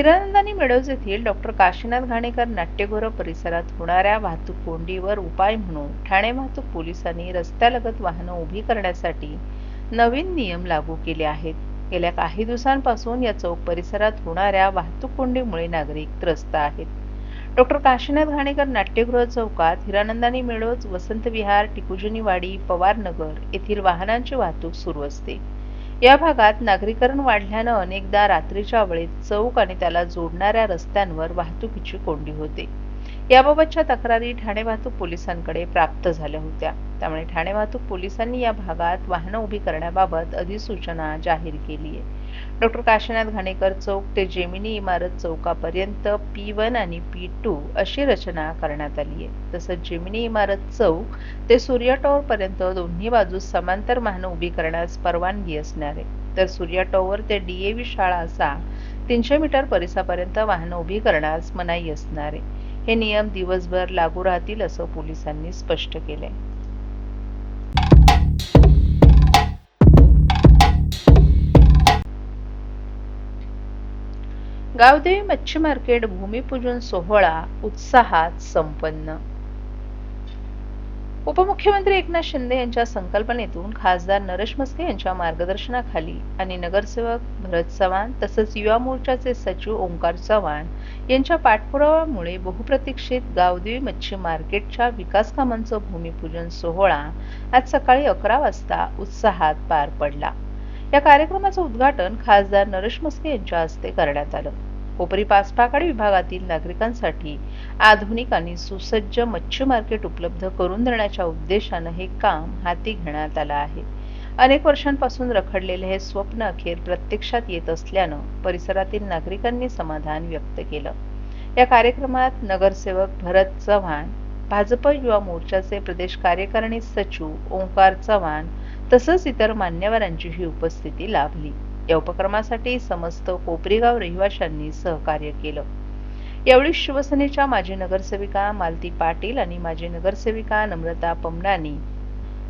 Hiranandani meadows येथील doctor Kashinath Ghanekar नाट्यगृह परिसरात होणाऱ्या वाहतूक कोंडीवर उपाय म्हणून ठाणे वाहतूक पोलिसांनी रस्त्यालगत वाहनं उभी करण्यासाठी नवीन नियम लागू केले आहेत. गेल्या काही दिवसांपासून या चौक परिसरात होणाऱ्या वाहतूक कोंडीमुळे नागरिक त्रस्त आहेत. डॉक्टर काशीनाथ घाणेकर नाट्यगृह चौकात हिरानंदानी मेळोज वसंत विहार टिकुजनीवाडी पवारनगर येथील वाहनांची वाहतूक सुरू असते. या भागात नागरीकरण वाढल्यानं अनेकदा रात्रीच्या वेळेत चौक आणि त्याला जोडणाऱ्या रस्त्यांवर वाहतुकीची कोंडी होते. याबाबतच्या तक्रारी ठाणे वाहतूक पोलिसांकडे प्राप्त झाल्या होत्या. त्यामुळे ठाणे वाहतूक पोलिसांनी या भागात वाहनं उभी करण्याबाबत अधिसूचना जाहीर केली आहे. डॉक्टर काशीनाथ घाणेकर चौक ते जेमिनी इमारत चौकापर्यंत पी वन आणि पी टू अशी रचना करण्यात आली आहे. तसंच जेमिनी इमारत चौक ते सूर्या टॉवर पर्यंत दोन्ही बाजूस समांतर वाहनं उभी करण्यास परवानगी असणार आहे. तर सूर्या टॉवर ते डीएव्ही शाळा असा तीनशे मीटर परिसरापर्यंत वाहनं उभी करण्यास मनाई असणार आहे. हे नियम दिवसभर लागू राहतील असं पोलिसांनी स्पष्ट केलंय. गावदेवी मच्छी मार्केट भूमिपूजन सोहळा उत्साहात संपन्न. उपमुख्यमंत्री एकनाथ शिंदे यांच्या संकल्पनेतून खासदार नरेश मस्के यांच्या मार्गदर्शनाखाली आणि नगरसेवक भरत चव्हाण तसंच युवा मोर्चाचे सचिव ओंकार चव्हाण यांच्या पाठपुराव्यामुळे बहुप्रतीक्षित गावदेवी मच्छी मार्केटच्या विकास कामांचं भूमिपूजन सोहळा आज सकाळी अकरा वाजता उत्साहात पार पडला. या कार्यक्रमाचं उद्घाटन खासदार नरेश मस्के यांच्या हस्ते करण्यात आलं. कोपरी पासपाकाडी विभागातील नागरिकांसाठी आधुनिक आणि सुसज्ज मच्छी मार्केट उपलब्ध करून देण्याच्या उद्देशानं हे काम हाती घेण्यात आलं आहे. अनेक वर्षांपासून रखडलेले हे स्वप्न अखेर प्रत्यक्षात येत असल्यानं परिसरातील नागरिकांनी समाधान व्यक्त केलं. या कार्यक्रमात नगरसेवक भरत चव्हाण भाजप युवा मोर्चाचे प्रदेश कार्यकारिणी सचिव ओंकार चव्हाण तसंच इतर मान्यवरांचीही उपस्थिती लाभली. या उपक्रमासाठी समस्त कोपरीगाव रहिवाशांनी सहकार्य केलं. यावेळी शिवसेनेच्या माजी नगरसेविका मालती पाटील आणि माजी नगरसेविका नम्रता पमनानी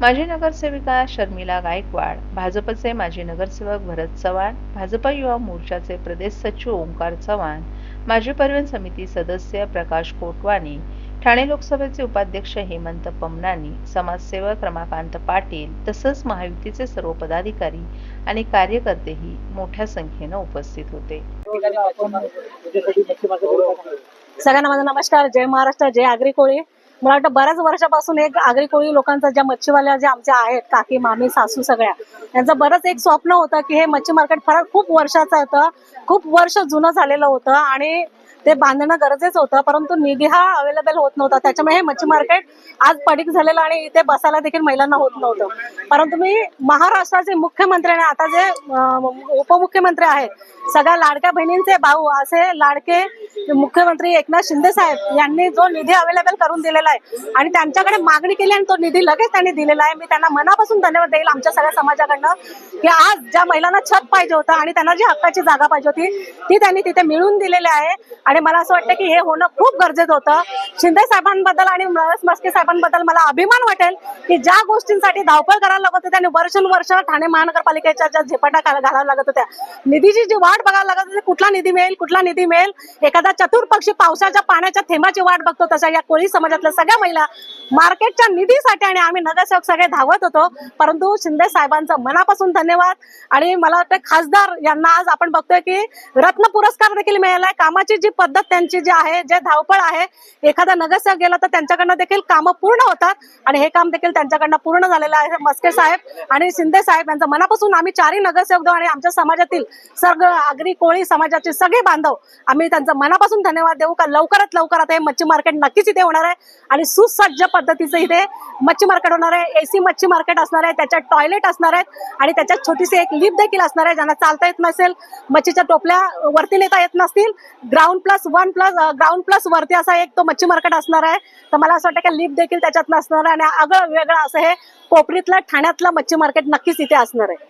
माजी नगरसेविका शर्मिला गायकवाड भाजपचे माजी नगरसेवक भरत चव्हाण भाजपा युवा मोर्चाचे प्रदेश सचिव ओंकार चव्हाण माजी परिवहन समिती सदस्य प्रकाश कोटवानी ठाणे लोकसभेचे उपाध्यक्ष हेमंत पमनानी समाजसेवक रमाकांत पाटील तसंच महायुतीचे सर्व पदाधिकारी आणि कार्यकर्तेही मोठ्या संख्येनं उपस्थित होते. सगळ्यांना माझा नमस्कार. जय महाराष्ट्र जय आगरी कोळी. मला वाटतं बऱ्याच वर्षापासून एक आगरी कोळी लोकांचा ज्या मच्छीवाल्या ज्या आमच्या आहेत काकी मामी सासू सगळ्या यांचं बरंच एक स्वप्न होतं की हे मच्छी मार्केट फार खूप वर्षाचं होतं. खूप वर्ष जुनं झालेलं होतं आणि ते बांधणं गरजेचं होतं परंतु निधी हा अवेलेबल होत नव्हता. त्याच्यामुळे हे मच्छी मार्केट आज पडीक झालेलं आणि इथे बसायला देखील महिलांना होत नव्हतं. परंतु मी महाराष्ट्राचे मुख्यमंत्री आणि आता जे उपमुख्यमंत्री आहेत सगळ्या लाडक्या बहिणींचे भाऊ असे लाडके मुख्यमंत्री एकनाथ शिंदे साहेब यांनी जो निधी अवेलेबल करून दिलेला आहे आणि त्यांच्याकडे मागणी केली आणि तो निधी लगेच त्यांनी दिलेला आहे. मी त्यांना मनापासून धन्यवाद देईल आमच्या सगळ्या समाजाकडनं की आज ज्या महिलांना छत पाहिजे होतं आणि त्यांना जी हक्काची जागा पाहिजे होती ती त्यांनी तिथे मिळून दिलेली आहे. आणि मला असं वाटतं की हे होणं खूप गरजेचं होतं. शिंदे साहेबांबद्दल आणि नरेश मस्के साहेबांबद्दल मला अभिमान वाटेल की ज्या गोष्टींसाठी धावपळ करायला लागत होती त्यांनी वर्षानुवर्ष ठाणे महानगरपालिकेच्या ज्या झेपाटा घालाव्या लागत होत्या निधीची जी वाट बघायला लागत होती कुठला निधी मिळेल कुठला निधी मिळेल एखादा चतुर पक्षी पावसाच्या पाण्याच्या थेंबाची वाट बघतो तशा या कोळी समाजातल्या सगळ्या महिला मार्केटच्या निधीसाठी आणि आम्ही नगरसेवक सगळे धावत होतो. परंतु शिंदे साहेबांचं मनापासून धन्यवाद. आणि मला वाटतं खासदार यांना आज आपण बघतोय की रत्न पुरस्कार देखील मिळालाय. कामाची जी पद्धत त्यांची जी आहे जे धावपळ आहे एखादा नगरसेवक गेला तर त्यांच्याकडनं देखील कामं पूर्ण होतात. आणि हे काम देखील त्यांच्याकडनं पूर्ण झालेलं आहे मस्के साहेब. आणि शिंदे साहेब यांचं मनापासून आम्ही चारही नगरसेवक आणि आमच्या समाजातील सर्व आगरी कोळी समाजाचे सगळे बांधव आम्ही त्यांचं मनापासून धन्यवाद देऊ का? लवकरात लवकर आता हे मच्छी मार्केट नक्कीच इथे होणार आहे. आणि सुसज्ज पद्धतीचं इथे मच्छी मार्केट होणार आहे. एसी मच्छी मार्केट असणार आहे. त्याच्यात टॉयलेट असणार आहेत. आणि त्याच्यात छोटीशी एक लिफ्ट देखील असणार आहे ज्यांना चालता येत नसेल. मच्छीच्या टोपल्या वरती नेता येत नसतील. Ground plus one plus ground plus वरती असा एक तो मच्छी मार्केट असणार आहे. तर मला असं वाटतं की लिफ्ट देखील त्याच्यात नसणार आहे. आणि आगळं वेगळं असं हे कोपरीतलं ठाण्यातलं मच्छी मार्केट नक्कीच इथे असणार आहे.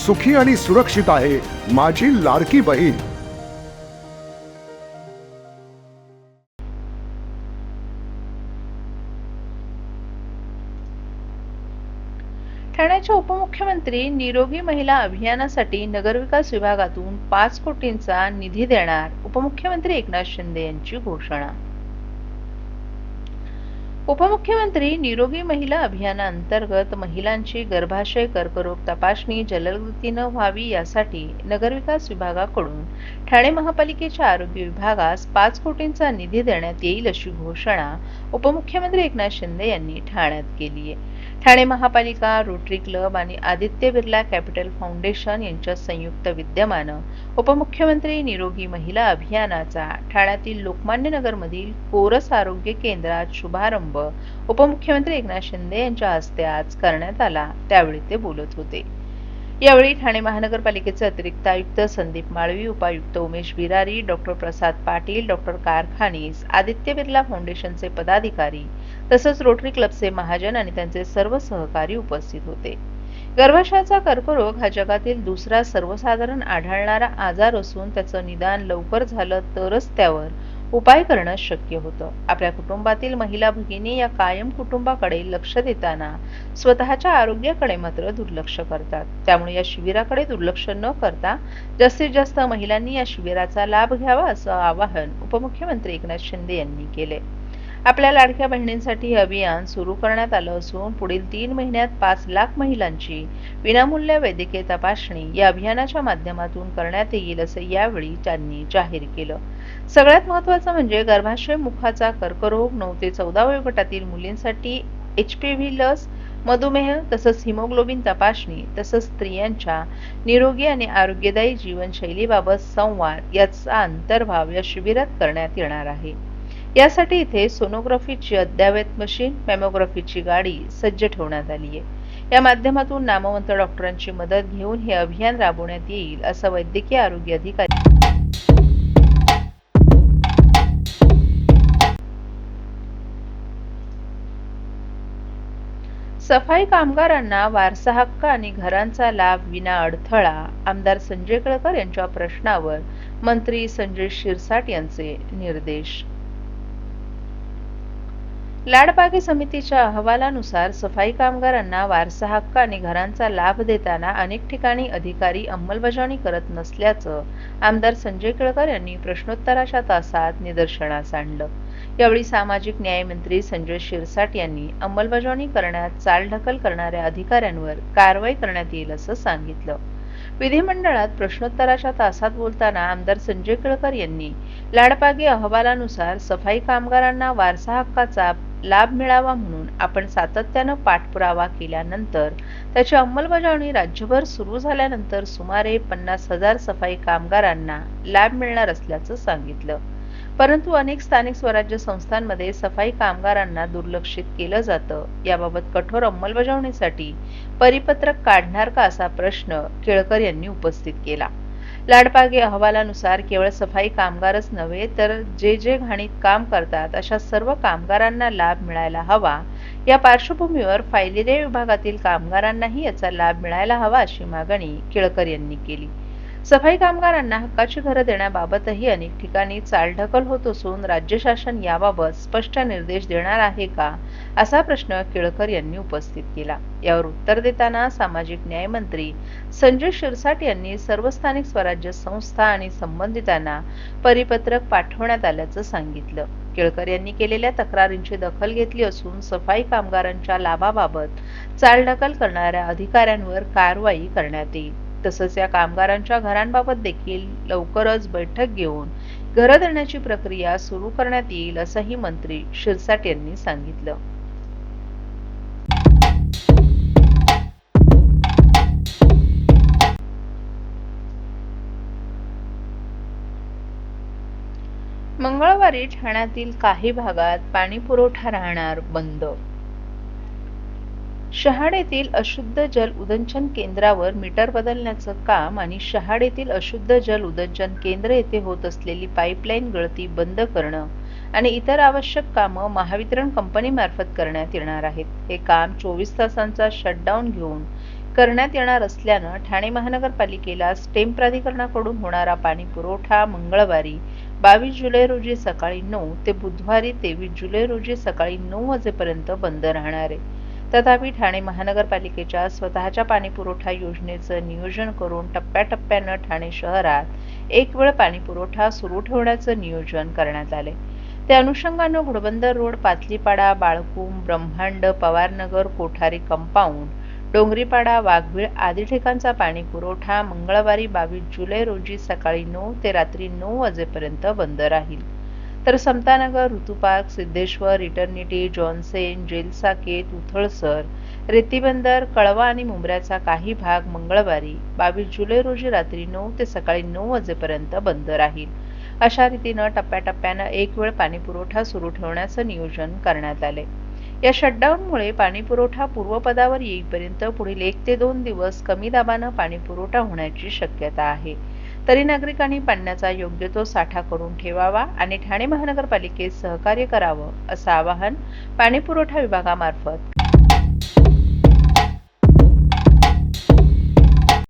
सुखी आणि सुरक्षित आहे माझी लाडकी बहीण. ठाण्याच्या उपमुख्यमंत्री निरोगी महिला अभियानासाठी नगरविकास विभागातून पाच कोटींचा निधी देणार उपमुख्यमंत्री एकनाथ शिंदे यांची घोषणा. उपमुख्यमंत्री निरोगी महिला अभियानाअंतर्गत महिलांची गर्भाशय कर्करोग तपासणी जलदगतीनं व्हावी यासाठी नगरविकास विभागाकडून ठाणे महापालिकेच्या आरोग्य विभागास पाच कोटींचा निधी देण्यात येईल अशी घोषणा उपमुख्यमंत्री एकनाथ शिंदे यांनी ठाण्यात केली आहे. ठाणे महापालिका रोटरी क्लब आणि आदित्य बिर्ला कॅपिटल फाउंडेशन यांच्या संयुक्त विद्यमानं उपमुख्यमंत्री निरोगी महिला अभियानाचा ठाण्यातील लोकमान्य नगरमधील कोरस आरोग्य केंद्रात शुभारंभ उपमुख्यमंत्री एकनाथ शिंदे यांच्या हस्ते आज करण्यात आला. त्यावेळी ते बोलत होते. यावेळी ठाणे महानगरपालिकेचे अतिरिक्त आयुक्त संदीप माळवी उपायुक्त उमेश बिरारी डॉक्टर प्रसाद पाटील डॉक्टर कारखानीस आदित्य बिर्ला फाउंडेशनचे पदाधिकारी तसंच रोटरी क्लबचे महाजन आणि त्यांचे सर्व सहकारी उपस्थित होते. गर्भाशयाचा कर्करोग हा जगातील दुसरा सर्वसाधारण आढळणारा आजार असून त्याचं निदान लवकर झालं तरच त्यावर उपाय करणं शक्य होतं. आपल्या कुटुंबातील महिला भगिनी या कायम कुटुंबाकडे लक्ष देताना स्वतःच्या आरोग्याकडे मात्र दुर्लक्ष करतात. त्यामुळे या शिबिराकडे दुर्लक्ष न करता जास्तीत जास्त महिलांनी या शिबिराचा लाभ घ्यावा असं आवाहन उपमुख्यमंत्री एकनाथ शिंदे यांनी केले आपल्या लाडक्या बहिणींसाठी हे अभियान सुरू करण्यात आलं असून पुढील तीन महिन्यात पाच लाख महिलांची विनामूल्य वैद्यकीय तपासणी या अभियानाच्या माध्यमातून करण्यात येईल असं यावेळी त्यांनी जाहीर केलं. सगळ्यात महत्वाचं म्हणजे गर्भाशय मुखाचा कर्करोग नऊ ते चौदा वयोगटातील मुलींसाठी एच पी व्ही लस मधुमेह तसंच हिमोग्लोबिन तपासणी तसंच स्त्रियांच्या निरोगी आणि आरोग्यदायी जीवनशैलीबाबत संवाद याचा अंतर्भाव या शिबिरात करण्यात येणार आहे. यासाठी इथे सोनोग्राफीची अद्ययावत मशीन मॅमोग्राफीची गाडी सज्ज ठेवण्यात आली आहे. या माध्यमातून नामवंत डॉक्टरांची मदत घेऊन हे अभियान राबवण्यात येईल असं वैद्यकीय आरोग्य अधिकारी सफाई कामगारांना वारसा हक्क आणि घरांचा लाभ विना अडथळा आमदार संजय केळकर यांच्या प्रश्नावर मंत्री संजय शिरसाट यांचे निर्देश. लाडबागी समितीच्या अहवालानुसार सफाई कामगारांना वारसा हक्क आणि घरांचा लाभ देताना अनेक ठिकाणी अधिकारी अंमलबजावणी करत नसल्याचं आमदार संजय केळकर यांनी प्रश्नोत्तराच्या तासात निदर्शनास आणलं. यावेळी सामाजिक न्यायमंत्री संजय शिरसाट यांनी अंमलबजावणी करण्यात चालढकल करणाऱ्या अधिकाऱ्यांवर कारवाई करण्यात येईल असं सांगितलं. विधिमंडळात प्रश्नोत्तराच्या तासात बोलताना आमदार संजय केळकर यांनी लाडपागी अहवालानुसार सफाई कामगारांना वारसा हक्काचा लाभ मिळावा म्हणून आपण सातत्यानं पाठपुरावा केल्यानंतर त्याची अंमलबजावणी राज्यभर सुरू झाल्यानंतर सुमारे पन्नास हजार सफाई कामगारांना लाभ मिळणार असल्याचं सांगितलं. परंतु अनेक स्थानिक स्वराज्य संस्थांमध्ये सफाई कामगारांना दुर्लक्षित केलं जातं. याबाबत कठोर अंमलबजावणीसाठी परिपत्रक काढणार का असा प्रश्न केळकर यांनी उपस्थित केला. लाडपागे अहवालानुसार केवळ सफाई कामगारच नव्हे तर जे जे घाणीत काम करतात अशा सर्व कामगारांना लाभ मिळायला हवा. या पार्श्वभूमीवर फायलेरिया विभागातील कामगारांनाही याचा लाभ मिळायला हवा अशी मागणी केळकर यांनी केली. सफाई कामगारांना हक्काची घरं देण्याबाबतही अनेक ठिकाणी चालढकल होत असून राज्य शासन याबाबत स्पष्ट निर्देश देणार आहे का असा प्रश्न केळकर यांनी उपस्थित केला. यावर उत्तर देताना सामाजिक न्याय मंत्री संजय शिरसाट यांनी सर्व स्थानिक स्वराज्य संस्था आणि संबंधितांना परिपत्रक पाठवण्यात आल्याचं सांगितलं. केळकर यांनी केलेल्या तक्रारींची दखल घेतली असून सफाई कामगारांच्या लाभाबाबत चालढकल करणाऱ्या अधिकाऱ्यांवर कारवाई करण्यात येईल. तसंच या कामगारांच्या घरांबाबत देखील लवकरच बैठक घेऊन घरं देण्याची प्रक्रिया सुरू करण्यात येईल असंही मंत्री शिरसाट यांनी सांगितलं. मंगळवारी ठाण्यातील काही भागात पाणी पुरवठा राहणार बंद शहाडेतील अशुद्ध जल उदंचन केंद्रावर मीटर बदलण्याचं काम आणि शहाडेतील अशुद्ध जल उदंचन केंद्र येथे होत असलेली पाईपलाईन गळती बंद करणं आणि इतर आवश्यक कामं महावितरण कंपनीमार्फत करण्यात येणार आहेत. हे काम चोवीस तासांचा शटडाऊन घेऊन करण्यात येणार असल्यानं ठाणे महानगरपालिकेला स्टेम प्राधिकरणाकडून होणारा पाणी पुरवठा मंगळवारी बावीस जुलै रोजी सकाळी नऊ ते बुधवारी तेवीस जुलै रोजी सकाळी नऊ वाजेपर्यंत बंद राहणार आहे. तथापि ठाणे महानगरपालिकेच्या स्वतःच्या पाणीपुरवठा योजनेचं नियोजन करून टप्प्याटप्प्यानं ठाणे शहरात एक वेळ पाणीपुरवठा सुरू ठेवण्याचं नियोजन करण्यात आले. त्या अनुषंगानं घोडबंदर रोड पातलीपाडा बाळकुम ब्रह्मांड पवारनगर कोठारी कंपाऊंड डोंगरीपाडा वाघबीळ आदी ठिकाणचा पाणी पुरवठा मंगळवारी बावीस जुलै रोजी सकाळी नऊ ते रात्री नऊ वाजेपर्यंत बंद राहील. तर समतानगर ऋतुपार्क सिद्धेश्वर इटर्निटी जॉन्सेन जेलसाकेत उथळसर रेतीबंदर कळवा आणि मुंबऱ्याचा काही भाग मंगळवारी बावीस जुलै रोजी रात्री नऊ ते सकाळी नऊ वाजेपर्यंत बंद राहील. अशा रीतीनं टप्प्याटप्प्यानं एक वेळ पाणीपुरवठा सुरू ठेवण्याचं नियोजन करण्यात आले. या शटडाऊनमुळे पाणीपुरवठा पूर्वपदावर येईपर्यंत पुढील एक ते दोन दिवस कमी दाबानं पाणीपुरवठा होण्याची शक्यता आहे. तरी नागरिकांनी पाण्याचा योग्य तो साठा करून ठेवावा आणि ठाणे महानगरपालिकेत सहकार्य करावं असं आवाहन पाणीपुरवठा विभागामार्फत